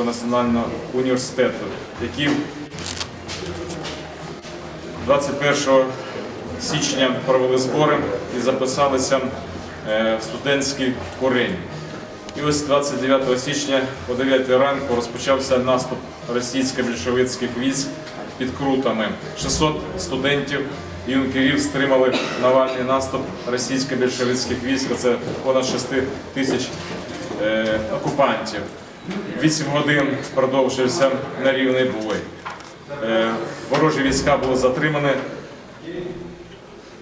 національного університету, які 21 січня провели збори і записалися е, в студентський курень. І ось 29 січня о 9 ранку розпочався наступ російсько-більшовицьких військ під Крутами. 600 студентів і юнкерів стримали навальний наступ російсько-більшовицьких військ. Це понад 6 тисяч е, окупантів. 8 годин продовжився нерівний бой. Е, ворожі війська були затримані,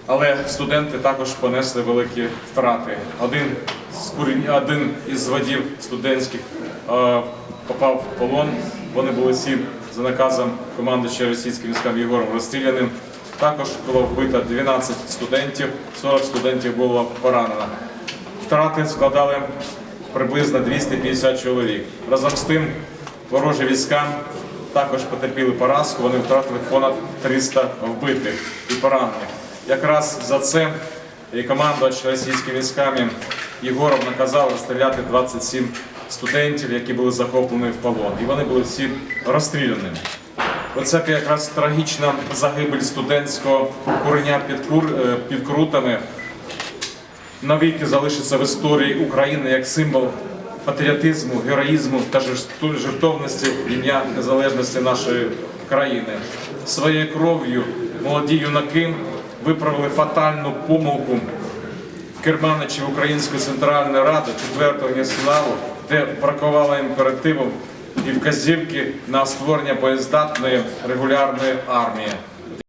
але студенти також понесли великі втрати. Один з один із водів студентських е, попав в полон. Вони були всі за наказом командуюча російським військам Єгором розстріляним. Також було вбито 12 студентів, 40 студентів було поранено. Втрати складали приблизно 250 чоловік. Разом з тим, ворожі війська також потерпіли поразку. Вони втратили понад 300 вбитих і поранених. Якраз за це і командувач російськими військами Єгоров наказав розстріляти 27 студентів, які були захоплені в полон. І вони були всі розстріляні. Оце якраз трагічна загибель студентського куреня під, кур, е, під навіки залишиться в історії України як символ патріотизму, героїзму та жертовності ім'я незалежності нашої країни. Своєю кров'ю молоді юнаки виправили фатальну помилку керманичів Української центральної ради 4-го націоналу, де бракувало імперативу і вказівки на створення боєздатної регулярної армії.